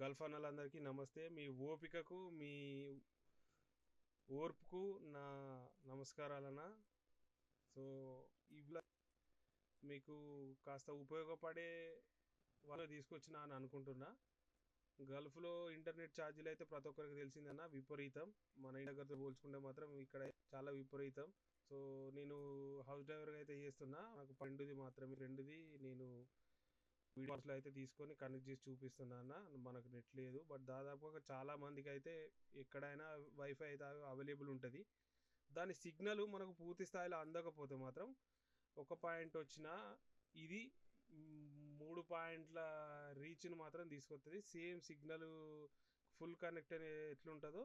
Gulf అన్నలందరికీ నమస్తే. మీ ఓపికకు మీ ఓర్పుకు నా నమస్కారాలన్న. So ఇట్లా మీకు కాస్త ఉపయోగపడే వాళ్ళు తీసుకొచ్చిన అని అనుకుంటున్నా. గల్ఫ్లో ఇంటర్నెట్ ఛార్జీలు అయితే ప్రతి ఒక్కరికి తెలిసిందన్న విపరీతం. మన ఇంటి దగ్గరతో పోల్చుకుంటే మాత్రం ఇక్కడ చాలా విపరీతం. సో నేను హౌస్ డ్రైవర్గా అయితే చేస్తున్నా. నాకు పండుది మాత్రమే రెండుది నేను వీడియోస్లో అయితే తీసుకొని కనెక్ట్ చేసి చూపిస్తున్నా అన్న. మనకు నెట్ లేదు. బట్ దాదాపుగా చాలా మందికి అయితే ఎక్కడైనా వైఫై అయితే అవైలబుల్ ఉంటుంది. దాని సిగ్నల్ మనకు పూర్తి స్థాయిలో అందకపోతే మాత్రం ఒక పాయింట్ వచ్చినా ఇది మూడు పాయింట్ల రీచ్ను మాత్రం తీసుకొస్తుంది సేమ్ సిగ్నల్ ఫుల్ కనెక్ట్ అనే ఎట్లుంటుందో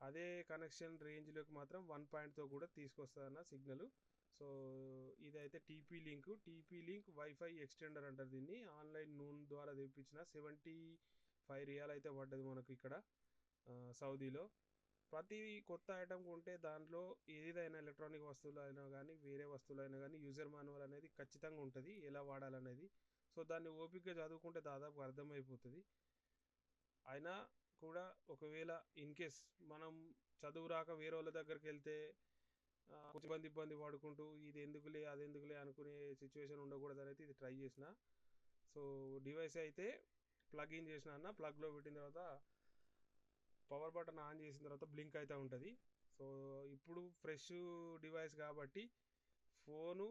అదే కనెక్షన్ రేంజ్లోకి మాత్రం వన్ పాయింట్తో కూడా తీసుకొస్తుంది అన్న సిగ్నల్ సో ఇదైతే TP link. TP link WiFi extender అంటారు దీన్ని. ఆన్లైన్ నూన్ ద్వారా తెప్పించిన సెవెంటీ ఫైవ్ రియాల్ అయితే పడ్డది మనకు ఇక్కడ సౌదీలో. ప్రతి కొత్త ఐటమ్ కొంటే దాంట్లో ఏదైనా ఎలక్ట్రానిక్ వస్తువులు అయినా కానీ వేరే వస్తువులు అయినా కానీ యూజర్ మాన్యువల్ అనేది ఖచ్చితంగా ఉంటుంది. ఎలా వాడాలనేది. సో దాన్ని ఓపికగా చదువుకుంటే దాదాపు అర్థమైపోతుంది. అయినా కూడా ఒకవేళ ఇన్ కేస్ మనం చదువు రాక వేరే వాళ్ళ దగ్గరికి వెళ్తే ఇబ్బంది ఇబ్బంది పడుకుంటూ ఇది ఎందుకులే అది ఎందుకులే అనుకునే సిచ్యువేషన్ ఉండకూడదు అనేది ఇది ట్రై చేసిన. సో డివైస్ అయితే ప్లగ్ ఇన్ చేసిన అన్న ప్లగ్లో పెట్టిన తర్వాత పవర్ బటన్ ఆన్ చేసిన తర్వాత బ్లింక్ అయితే ఉంటుంది. సో ఇప్పుడు ఫ్రెష్ డివైస్ కాబట్టి ఫోను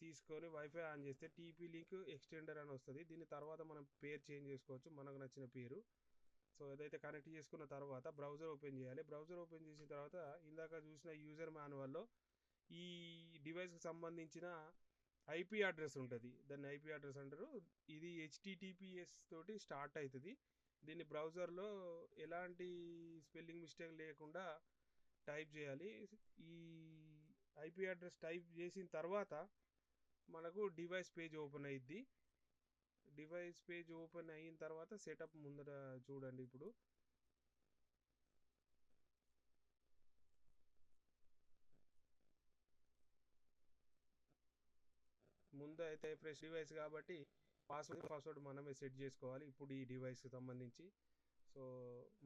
తీసుకొని వైఫై ఆన్ చేస్తే టీపీ లింక్ ఎక్స్టెండర్ అని వస్తుంది. దీని తర్వాత మనం పేరు చేంజ్ చేసుకోవచ్చు మనకు నచ్చిన పేరు. సో ఏదైతే కనెక్ట్ చేసుకున్న తర్వాత బ్రౌజర్ ఓపెన్ చేయాలి. బ్రౌజర్ ఓపెన్ చేసిన తర్వాత ఇందాక చూసిన యూజర్ మాన్యువల్లో ఈ డివైస్కి సంబంధించిన ఐపీ అడ్రస్ ఉంటుంది. దాన్ని ఐపీ అడ్రస్ అంటారు. ఇది హెచ్టిటిపిఎస్ తోటి స్టార్ట్ అవుతుంది దీన్ని బ్రౌజర్లో ఎలాంటి స్పెల్లింగ్ మిస్టేక్ లేకుండా టైప్ చేయాలి. ఈ ఐపీ అడ్రస్ టైప్ చేసిన తర్వాత మనకు డివైస్ పేజ్ ఓపెన్ అయ్యిద్ది డివైస్ పేజ్ ఓపెన్ అయిన తర్వాత సెటప్ ముందర చూడండి ఇప్పుడు. ముందు అయితే ఫ్రెష్ డివైస్ కాబట్టి పాస్వర్డ్ పాస్వర్డ్ మనమే సెట్ చేసుకోవాలి. ఇప్పుడు ఈ డివైస్కి సంబంధించి. సో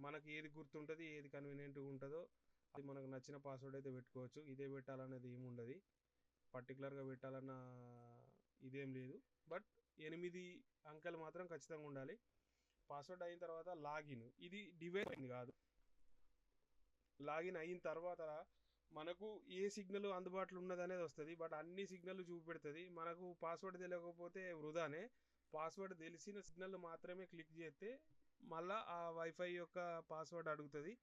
మనకి ఏది గుర్తుంటుంది ఏది కన్వీనియంట్గా ఉంటుందో అది మనకు నచ్చిన పాస్వర్డ్ అయితే పెట్టుకోవచ్చు. ఇదే పెట్టాలనేది ఏముండదు. పర్టికులర్గా పెట్టాలన్న ఇదేం లేదు. బట్ ఎనిమిది అంకెలు మాత్రం ఖచ్చితంగా ఉండాలి. పాస్వర్డ్ అయిన తర్వాత లాగిన్ ఇది డివైస్ అయింది కాదు. లాగిన్ అయిన తర్వాత మనకు ఏ సిగ్నల్ అందుబాటులో ఉన్నది అనేది వస్తుంది. బట్ అన్ని సిగ్నల్ చూపెడుతుంది. మనకు పాస్వర్డ్ తెలియకపోతే వృధానే. పాస్వర్డ్ తెలిసిన సిగ్నల్ మాత్రమే క్లిక్ చేస్తే మళ్ళీ ఆ వైఫై యొక్క పాస్వర్డ్ అడుగుతుంది.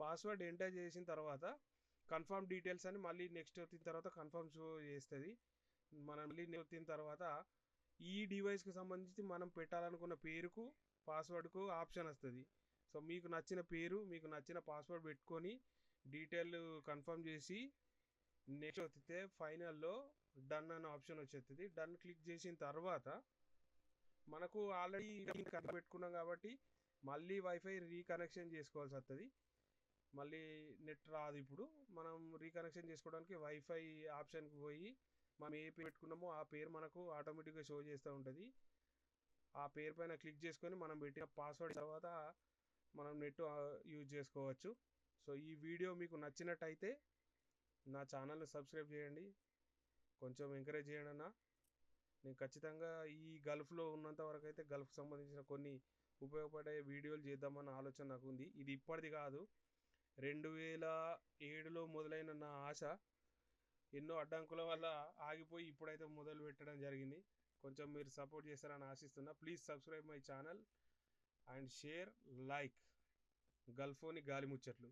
పాస్వర్డ్ ఎంటర్ చేసిన తర్వాత కన్ఫర్మ్ డీటెయిల్స్ అని మళ్ళీ నెక్స్ట్ వచ్చిన తర్వాత కన్ఫర్మ్ షో చేస్తుంది. మనం మళ్ళీ వచ్చిన తర్వాత ఈ డివైస్కి సంబంధించి మనం పెట్టాలనుకున్న పేరుకు పాస్వర్డ్కు ఆప్షన్ వస్తుంది. సో మీకు నచ్చిన పేరు మీకు నచ్చిన పాస్వర్డ్ పెట్టుకొని డీటెయిల్ కన్ఫర్మ్ చేసి నెక్స్ట్ వస్తే ఫైనల్లో డన్ అనే ఆప్షన్ వచ్చేస్తుంది. డన్ క్లిక్ చేసిన తర్వాత మనకు ఆల్రెడీ పెట్టుకున్నాం కాబట్టి మళ్ళీ వైఫై రీకనెక్షన్ చేసుకోవాల్సి వస్తుంది. మళ్ళీ నెట్ రాదు ఇప్పుడు. మనం రీకనెక్షన్ చేసుకోవడానికి వైఫై ఆప్షన్కి పోయి మనం ఏ పేరు పెట్టుకున్నామో ఆ పేరు మనకు ఆటోమేటిక్గా షో చేస్తూ ఉంటుంది. ఆ పేరు పైన క్లిక్ చేసుకొని మనం పెట్టిన పాస్వర్డ్ తర్వాత మనం నెట్ యూజ్ చేసుకోవచ్చు. సో ఈ వీడియో మీకు నచ్చినట్టయితే నా ఛానల్ని సబ్స్క్రైబ్ చేయండి. కొంచెం ఎంకరేజ్ చేయండి అన్న. నేను ఖచ్చితంగా ఈ గల్ఫ్లో ఉన్నంత వరకు అయితే గల్ఫ్ సంబంధించిన కొన్ని ఉపయోగపడే వీడియోలు చేద్దామన్న ఆలోచన నాకు ఉంది. ఇది ఇప్పటిది కాదు. రెండు వేల ఏడులో మొదలైన నా ఆశ. ఎన్నో అడ్డంకుల వల్ల ఆగిపోయి ఇప్పుడైతే మొదలు పెట్టడం జరిగింది. కొంచెం మీరు సపోర్ట్ చేస్తారని ఆశిస్తున్నా. Please subscribe my channel and share like గల్ఫోని గాలి ముచ్చట్లు